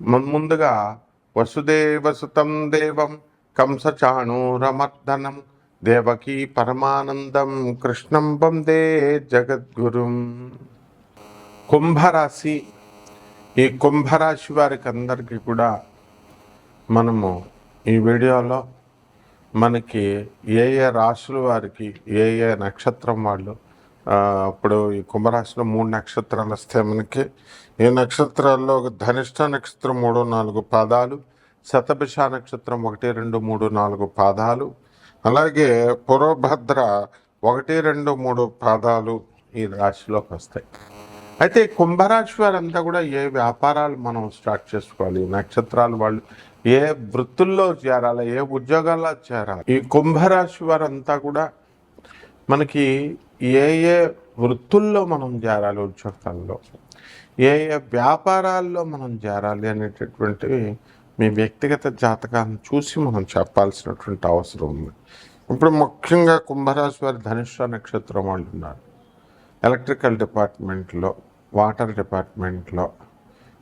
ముందుగా వసుదేవసుతం దేవం కంసచాణూరమర్దనం దేవకీ పరమానందం కృష్ణం వందే జగద్గురుం. కుంభరాశి ఈ కుంభరాశి వారికి అందరికీ కూడా మనము ఈ వీడియోలో మనకి ఏ ఏ రాశుల వారికి ఏ ఏ నక్షత్రం వాళ్ళు ఇప్పుడు ఈ కుంభరాశిలో మూడు నక్షత్రాలు వస్తాయి మనకి ఈ నక్షత్రాల్లో ఒక ధనిష్ట నక్షత్రం మూడు నాలుగు పాదాలు శతభిష నక్షత్రం ఒకటి రెండు మూడు నాలుగు పాదాలు అలాగే పురోభద్ర ఒకటి రెండు మూడు పాదాలు ఈ రాశిలోకి వస్తాయి. అయితే కుంభరాశి వారంతా కూడా ఏ వ్యాపారాలు మనం స్టార్ట్ చేసుకోవాలి? నక్షత్రాలు వాళ్ళు ఏ వృత్తుల్లో చేరాలి? ఏ ఉద్యోగాల్లో చేరాలి? ఈ కుంభరాశి వారంతా కూడా మనకి ఏ ఏ వృత్తుల్లో మనం చేరాలి ఉద్యోగాల్లో ఏ ఏ వ్యాపారాల్లో మనం చేరాలి అనేటటువంటివి మీ వ్యక్తిగత జాతకాన్ని చూసి మనం చెప్పాల్సినటువంటి అవసరం ఉంది. ఇప్పుడు ముఖ్యంగా కుంభరాశి వారి ధనుష్ట నక్షత్రం వాళ్ళు ఉన్నారు. ఎలక్ట్రికల్ డిపార్ట్మెంట్లో వాటర్ డిపార్ట్మెంట్లో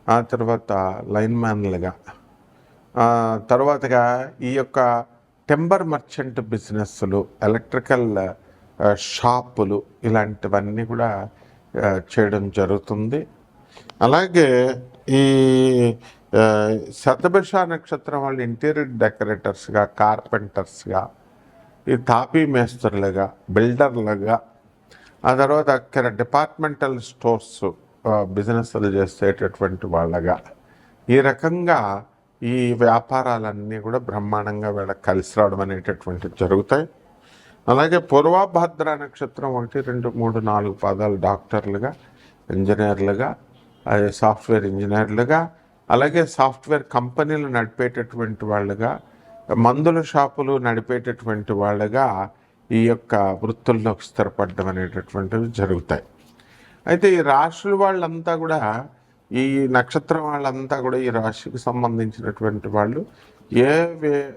ఆ తర్వాత లైన్మ్యాన్లుగా తర్వాతగా ఈ యొక్క టెంబర్ మర్చెంట్ బిజినెస్లు ఎలక్ట్రికల్ షాపులు ఇలాంటివన్నీ కూడా చేయడం జరుగుతుంది. అలాగే ఈ శతభిష నక్షత్రం వాళ్ళు ఇంటీరియర్ డెకరేటర్స్గా కార్పెంటర్స్గా ఈ తాపీ మేస్త్రులుగా బిల్డర్లుగా ఆ తర్వాత అక్కడ డిపార్ట్మెంటల్ స్టోర్స్ బిజినెస్లు చేసేటటువంటి వాళ్ళగా ఈ రకంగా ఈ వ్యాపారాలన్నీ కూడా బ్రహ్మాండంగా వీళ్ళకి కలిసి రావడం అనేటటువంటివి జరుగుతాయి. అలాగే పూర్వభద్ర నక్షత్రం ఒకటి రెండు మూడు నాలుగు పాదాలు డాక్టర్లుగా ఇంజనీర్లుగా అదే సాఫ్ట్వేర్ ఇంజనీర్లుగా అలాగే సాఫ్ట్వేర్ కంపెనీలు నడిపేటటువంటి వాళ్ళుగా మందుల షాపులు నడిపేటటువంటి వాళ్ళుగా ఈ యొక్క వృత్తుల్లోకి స్థిరపడడం అనేటటువంటివి జరుగుతాయి. అయితే ఈ రాశుల వాళ్ళంతా కూడా ఈ నక్షత్రం వాళ్ళంతా కూడా ఈ రాశికి సంబంధించినటువంటి వాళ్ళు ఏ వే-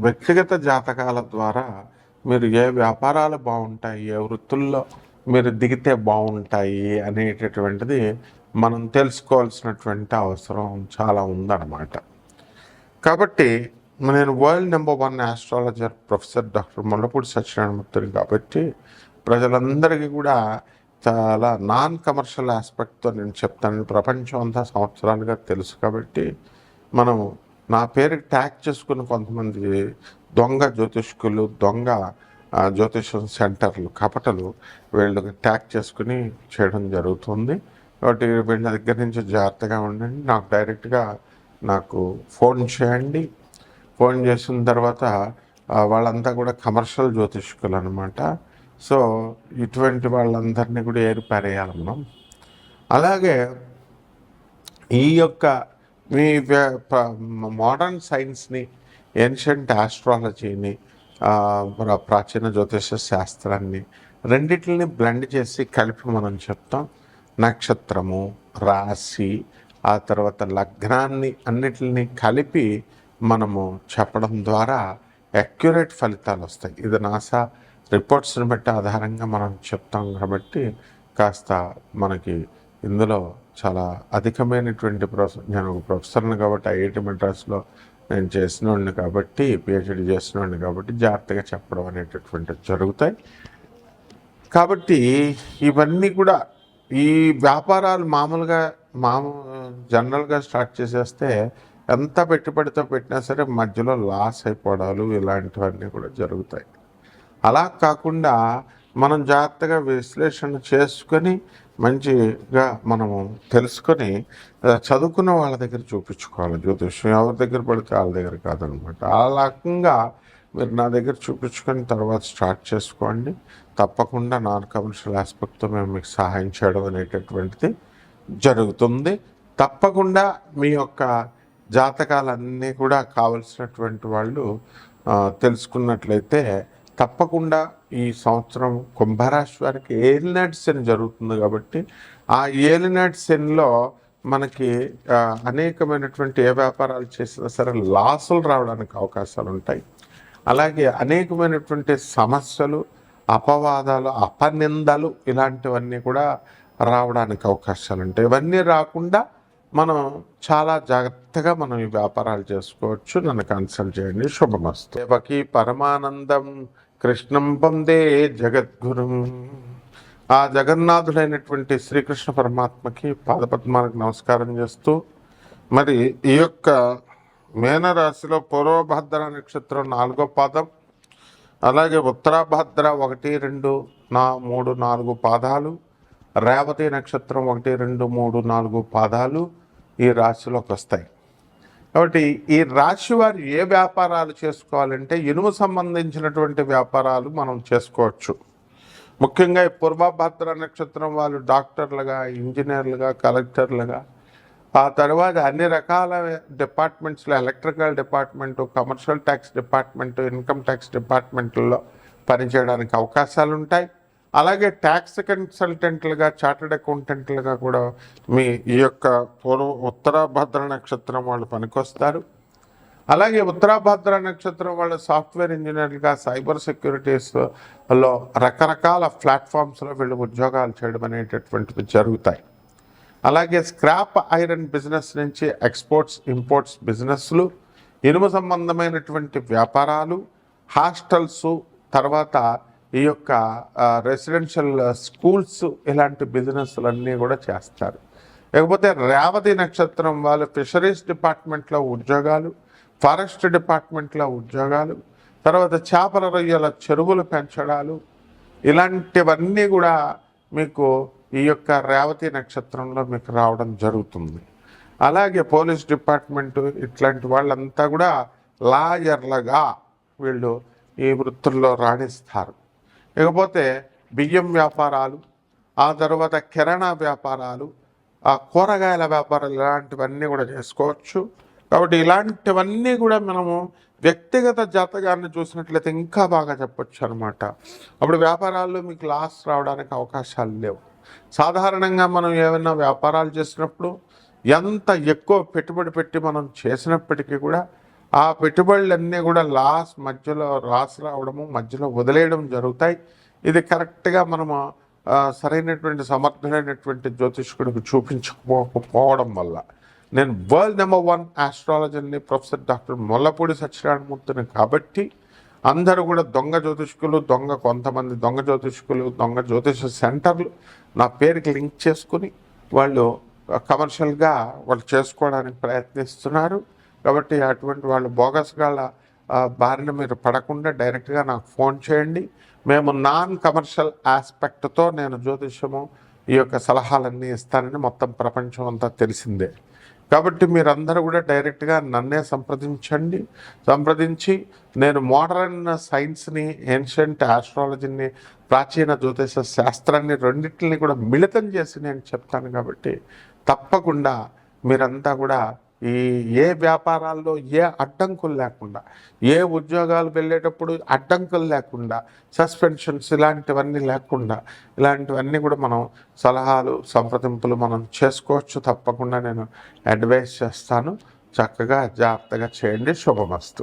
వ్యక్తిగత జాతకాల ద్వారా మీరు ఏ వ్యాపారాలు బాగుంటాయి ఏ వృత్తుల్లో మీరు దిగితే బాగుంటాయి అనేటటువంటిది మనం తెలుసుకోవాల్సినటువంటి అవసరం చాలా ఉందన్నమాట. కాబట్టి నేను world number one astrologer professor doctor Mullapudi సత్యనారాయణమూర్తిని కాబట్టి ప్రజలందరికీ కూడా చాలా నాన్ కమర్షియల్ ఆస్పెక్ట్తో నేను చెప్తాను ప్రపంచం అంతా సంవత్సరాలుగా తెలుసు కాబట్టి మనం నా పేరుకి ట్యాగ్ చేసుకున్న కొంతమంది దొంగ జ్యోతిష్కులు దొంగ జ్యోతిషం సెంటర్లు కపటలు వీళ్ళు ట్యాక్ చేసుకుని చేయడం జరుగుతుంది. కాబట్టి వీళ్ళ దగ్గర నుంచి జాగ్రత్తగా ఉండండి. నాకు డైరెక్ట్గా నాకు ఫోన్ చేయండి. ఫోన్ చేసిన తర్వాత వాళ్ళంతా కూడా కమర్షియల్ జ్యోతిష్కులు అనమాట సో ఇటువంటి వాళ్ళందరినీ కూడా ఏర్పారేయాలి మనం. అలాగే ఈ యొక్క మీ మోడర్న్ సైన్స్ని ఏన్షియంట్ ఆస్ట్రాలజీని ప్రాచీన జ్యోతిష శాస్త్రాన్ని రెండిటిని బ్లెండ్ చేసి కలిపి మనం చెప్తాం. నక్షత్రము రాశి ఆ తర్వాత లగ్నాన్ని అన్నిటిని కలిపి మనము చెప్పడం ద్వారా అక్యురేట్ ఫలితాలు వస్తాయి. ఇది నాసా రిపోర్ట్స్ని బట్టి ఆధారంగా మనం చెప్తాం కాబట్టి కాస్త మనకి ఇందులో చాలా అధికమైనటువంటి ప్రొఫెసర్ నేను ఒక ప్రొఫెసర్ని కాబట్టి ఐఐటి మెడ్రాస్లో నేను చేసినోడిని కాబట్టి పిహెచ్డి చేసినోడిని కాబట్టి జాగ్రత్తగా చెప్పడం అనేటటువంటివి జరుగుతాయి. కాబట్టి ఇవన్నీ కూడా ఈ వ్యాపారాలు మామూలుగా మామూ జనరల్గా స్టార్ట్ చేసేస్తే ఎంత పెట్టుబడితో పెట్టినా సరే మధ్యలో లాస్ అయిపోవడాలు ఇలాంటివన్నీ కూడా జరుగుతాయి. అలా కాకుండా మనం జాగ్రత్తగా విశ్లేషణ చేసుకొని మంచిగా మనము తెలుసుకొని చదువుకున్న వాళ్ళ దగ్గర చూపించుకోవాలి. జ్యోతిష్యం ఎవరి దగ్గర పడితే వాళ్ళ దగ్గర కాదనమాట. ఆ రకంగా మీరు నా దగ్గర చూపించుకొని తర్వాత స్టార్ట్ చేసుకోండి. తప్పకుండా నాన్ కమర్షియల్ ఆస్పెక్ట్తో మేము మీకు సహాయం చేయడం అనేటటువంటిది జరుగుతుంది. తప్పకుండా మీ యొక్క జాతకాలన్నీ కూడా కావలసినటువంటి వాళ్ళు తెలుసుకున్నట్లయితే తప్పకుండా ఈ సంవత్సరం కుంభరాశి వారికి ఏలినాటి శని జరుగుతుంది కాబట్టి ఆ ఏలినాటి శనిలో మనకి అనేకమైనటువంటి ఏ వ్యాపారాలు చేసినా సరే లాసులు రావడానికి అవకాశాలు ఉంటాయి. అలాగే అనేకమైనటువంటి సమస్యలు అపవాదాలు అపనిందలు ఇలాంటివన్నీ కూడా రావడానికి అవకాశాలు ఉంటాయి. ఇవన్నీ రాకుండా మనం చాలా జాగ్రత్తగా మనం ఈ వ్యాపారాలు చేసుకోవచ్చు. నన్ను కన్సల్ట్ చేయండి. శుభమస్తు. దేవకి పరమానందం. కృష్ణం పొందే జగద్గురుం. ఆ జగన్నాథుడైనటువంటి శ్రీకృష్ణ పరమాత్మకి పాదపద్మాలకు నమస్కారం చేస్తూ మరి ఈ యొక్క మేనరాశిలో పూర్వభద్ర నక్షత్రం నాలుగో పాదం అలాగే ఉత్తరాభద్ర ఒకటి రెండు నా మూడు నాలుగు పాదాలు రేవతి నక్షత్రం ఒకటి రెండు మూడు నాలుగు పాదాలు ఈ రాశిలోకి వస్తాయి. కాబట్టి ఈ రాశి వారు ఏ వ్యాపారాలు చేసుకోవాలంటే ఇనుము సంబంధించినటువంటి వ్యాపారాలు మనం చేసుకోవచ్చు. ముఖ్యంగా పూర్వభద్ర నక్షత్రం వాళ్ళు డాక్టర్లుగా ఇంజనీర్లుగా కలెక్టర్లుగా. ఆ తర్వాత అన్ని రకాల డిపార్ట్మెంట్స్లో electrical department commercial tax department income tax డిపార్ట్మెంట్లో పనిచేయడానికి అవకాశాలు ఉంటాయి అలాగే ట్యాక్స్ కన్సల్టెంట్లుగా చార్టెడ్ అకౌంటెంట్లుగా కూడా మీ ఈ యొక్క పూర్వ ఉత్తరాభద్ర నక్షత్రం వాళ్ళు పనికొస్తారు. అలాగే ఉత్తరాభద్ర నక్షత్రం వాళ్ళ సాఫ్ట్వేర్ ఇంజనీర్లుగా సైబర్ సెక్యూరిటీస్లో రకరకాల ప్లాట్ఫామ్స్లో వీళ్ళు ఉద్యోగాలు చేయడం అనేటటువంటివి జరుగుతాయి. అలాగే స్క్రాప్ ఐరన్ బిజినెస్ నుంచి ఎక్స్పోర్ట్స్ ఇంపోర్ట్స్ బిజినెస్లు ఇనుము సంబంధమైనటువంటి వ్యాపారాలు హాస్టల్స్ తర్వాత ఈ యొక్క రెసిడెన్షియల్ స్కూల్స్ ఇలాంటి బిజినెస్లన్నీ కూడా చేస్తారు. లేకపోతే రేవతి నక్షత్రం వాళ్ళు ఫిషరీస్ డిపార్ట్మెంట్లో ఉద్యోగాలు ఫారెస్ట్ డిపార్ట్మెంట్లో ఉద్యోగాలు తర్వాత చేపల రొయ్యల చెరువులు పెంచడాలు ఇలాంటివన్నీ కూడా మీకు ఈ యొక్క రేవతి నక్షత్రంలో మీకు రావడం జరుగుతుంది. అలాగే పోలీస్ డిపార్ట్మెంట్ ఇట్లాంటి వాళ్ళంతా కూడా లాయర్లుగా వీళ్ళు ఈ వృత్తుల్లో రాణిస్తారు. ఇకపోతే బియ్యం వ్యాపారాలు ఆ తర్వాత కిరాణా వ్యాపారాలు ఆ కూరగాయల వ్యాపారాలు ఇలాంటివన్నీ కూడా చేసుకోవచ్చు. కాబట్టి ఇలాంటివన్నీ కూడా మనము వ్యక్తిగత జాతకాన్ని చూసినట్లయితే ఇంకా బాగా చెప్పొచ్చు అనమాట అప్పుడు వ్యాపారాల్లో మీకు లాస్ రావడానికి అవకాశాలు లేవు. సాధారణంగా మనం ఏమైనా వ్యాపారాలు చేసినప్పుడు ఎంత ఎక్కువ పెట్టుబడి పెట్టి మనం చేసినప్పటికీ కూడా ఆ పెట్టుబడులన్నీ కూడా లాస్ మధ్యలో లాస్ రావడము మధ్యలో వదిలేయడం జరుగుతాయి. ఇది కరెక్ట్గా మనము సరైనటువంటి సమర్థులైనటువంటి జ్యోతిష్కుడికి చూపించకపోకపోవడం వల్ల. నేను వరల్డ్ నెంబర్ వన్ ఆస్ట్రాలజర్ని ప్రొఫెసర్ డాక్టర్ మొల్లపూడి సత్యనారాయణమూర్తిని కాబట్టి అందరూ కూడా దొంగ జ్యోతిష్కులు దొంగ కొంతమంది దొంగ జ్యోతిష్కులు దొంగ జ్యోతిష సెంటర్లు నా పేరుకి లింక్ చేసుకుని వాళ్ళు కమర్షియల్గా వాళ్ళు చేసుకోవడానికి ప్రయత్నిస్తున్నారు. కాబట్టి అటువంటి వాళ్ళు బోగస్ గాళ్ళ బారిన మీరు పడకుండా డైరెక్ట్గా నాకు ఫోన్ చేయండి. మేము నాన్ కమర్షియల్ ఆస్పెక్ట్తో నేను జ్యోతిష్యము ఈ యొక్క సలహాలన్నీ ఇస్తానని మొత్తం ప్రపంచం అంతా తెలిసిందే. కాబట్టి మీరందరూ కూడా డైరెక్ట్గా నన్నే సంప్రదించండి. సంప్రదించి నేను మోడర్న్ సైన్స్ని ఏన్షియంట్ ఆస్ట్రాలజీని ప్రాచీన జ్యోతిష శాస్త్రాన్ని రెండింటిని కూడా మిళితం చేసి నేను చెప్తాను కాబట్టి తప్పకుండా మీరంతా కూడా ఈ ఏ వ్యాపారాల్లో ఏ అడ్డంకులు లేకుండా ఏ ఉద్యోగాలు వెళ్ళేటప్పుడు అడ్డంకులు లేకుండా సస్పెన్షన్స్ ఇలాంటివన్నీ లేకుండా ఇలాంటివన్నీ కూడా మనం సలహాలు సంప్రదింపులు మనం చేసుకోవచ్చు. తప్పకుండా నేను అడ్వైస్ చేస్తాను. చక్కగా జాగ్రత్తగా చేయండి. శుభమస్తు.